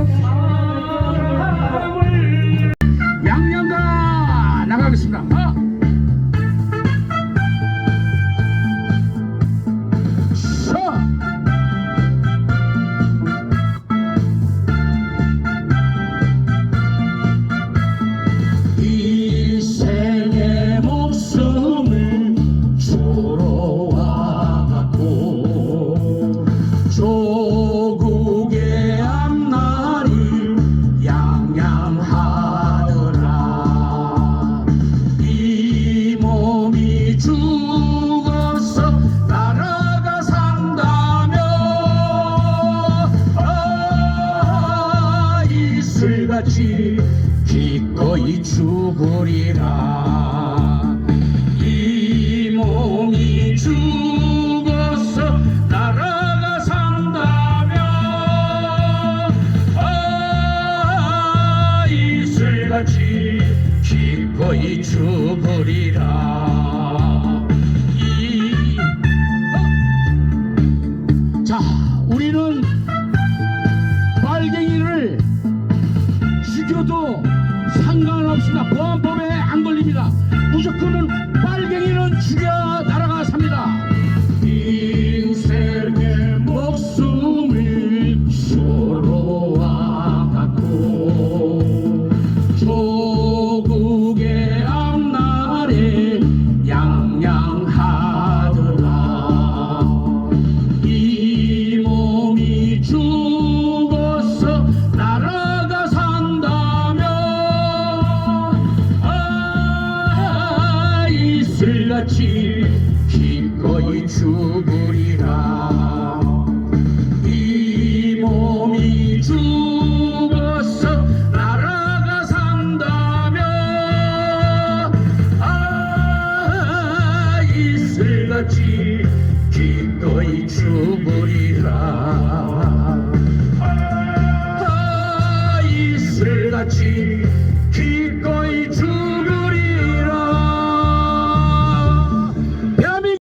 Obrigada. 이슬같이 기꺼이 죽으리라 이 몸이 죽어서 나라가 산다면 아 이슬같이 기꺼이 죽으리라 이 어? 자, 우리는 Krishna 같이 기꺼이 죽으리라. 이 몸이 죽어서 나라가 산다면 아 이슬같이 기꺼이 죽으리라. 아 이슬같이